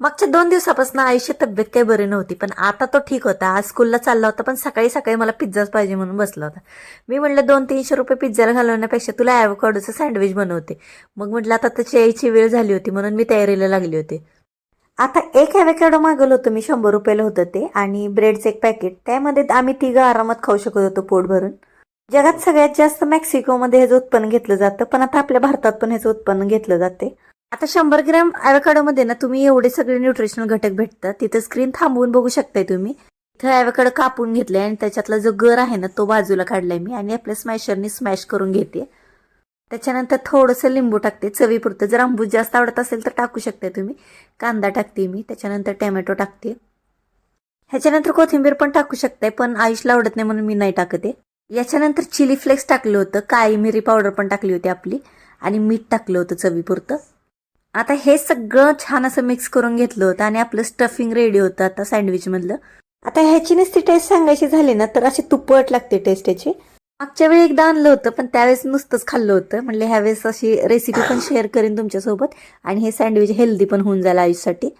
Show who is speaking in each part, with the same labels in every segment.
Speaker 1: मागच्या दोन दिवसापासून आईची तब्येत काही बरी नव्हती पण आता तो ठीक होता. आज स्कूलला चालला होता पण सकाळी सकाळी मला पिझ्झाच पाहिजे म्हणून बसला होता. मी म्हटलं दोन तीनशे रुपये पिझ्झाला घालवण्यापेक्षा तुला ॲवोकाडोचं सँडविच बनवते. मग म्हटलं आता त्याची यायची वेळ झाली होती म्हणून मी तयारीला लागली होती. आता एक ॲवोकॅडो मागवलं होतं मी शंभर रुपयाला होतं ते आणि ब्रेडचं एक पॅकेट. त्यामध्ये आम्ही तिघं आरामात खाऊ शकत होतो पोट भरून. जगात सगळ्यात जास्त मेक्सिकोमध्ये ह्याचं उत्पन्न घेतलं जातं पण आता आपल्या भारतात पण ह्याचं उत्पन्न घेतलं जाते. आता शंभर ग्रॅम ॲवोकाडोमध्ये ना तुम्ही एवढे सगळे न्यूट्रिशनल घटक भेटतात. तिथं स्क्रीन थांबवून बघू शकताय तुम्ही. इथं ॲवोकाडो कापून घेतलाय आणि त्याच्यातला जो गर आहे ना तो बाजूला काढलाय मी आणि आपल्या स्मॅशरनी स्मॅश करून घेते. त्याच्यानंतर थोडंसं लिंबू टाकते. चवीपुरतं जर आंबूस जास्त आवडत असेल तर टाकू शकता तुम्ही. कांदा टाकते मी. त्याच्यानंतर टॅमॅटो टाकते. ह्याच्यानंतर कोथिंबीर पण टाकू शकताय पण आयुषला आवडत नाही म्हणून मी नाही टाकते याच्यानंतर चिली फ्लेक्स टाकलं होतं. काळी मिरी पावडर पण टाकली होती आपली. आणि मीठ टाकलं होतं चवीपुरतं. आता हे सगळं छान असं मिक्स करून घेतलं होतं आणि आपलं स्टफिंग रेडी होतं आता सँडविचमधलं आता ह्याची नुसती टेस्ट सांगायची झाली ना तर अशी तुपट लागते टेस्ट याची मागच्या वेळी एकदा आणलं होतं पण त्यावेळेस नुसतंच खाल्लं होतं. म्हणले ह्यावेळेस अशी रेसिपी पण शेअर करेन तुमच्यासोबत. आणि हे सँडविच हेल्दी पण होऊन जाईल आयुषसाठी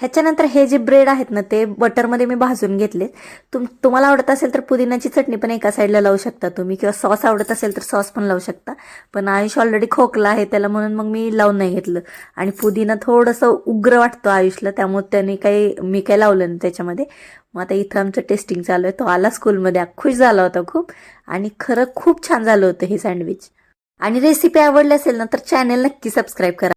Speaker 1: ह्याच्यानंतर हे जे ब्रेड आहेत ना ते बटरमध्ये मी भाजून घेतले तुम तुम्हाला आवडत असेल तर पुदिन्याची चटणी पण एका साईडला लावू शकता तुम्ही किंवा सॉस आवडत असेल तर सॉस पण लावू शकता. पण आयुष ऑलरेडी खोकला आहे त्याला म्हणून मग मी लावून नाही घेतलं. आणि पुदिना थोडंसं उग्र वाटतो आयुषला त्यामुळे त्याने काही मी काही लावलं नाही त्याच्यामध्ये. मग आता इथं आमचं टेस्टिंग चालू आहे. तो आला स्कूलमध्ये खुश झाला होता खूप. आणि खरं खूप छान झालं होतं हे सँडविच आणि रेसिपी आवडली असेल ना तर चॅनल नक्की सबस्क्राईब करा.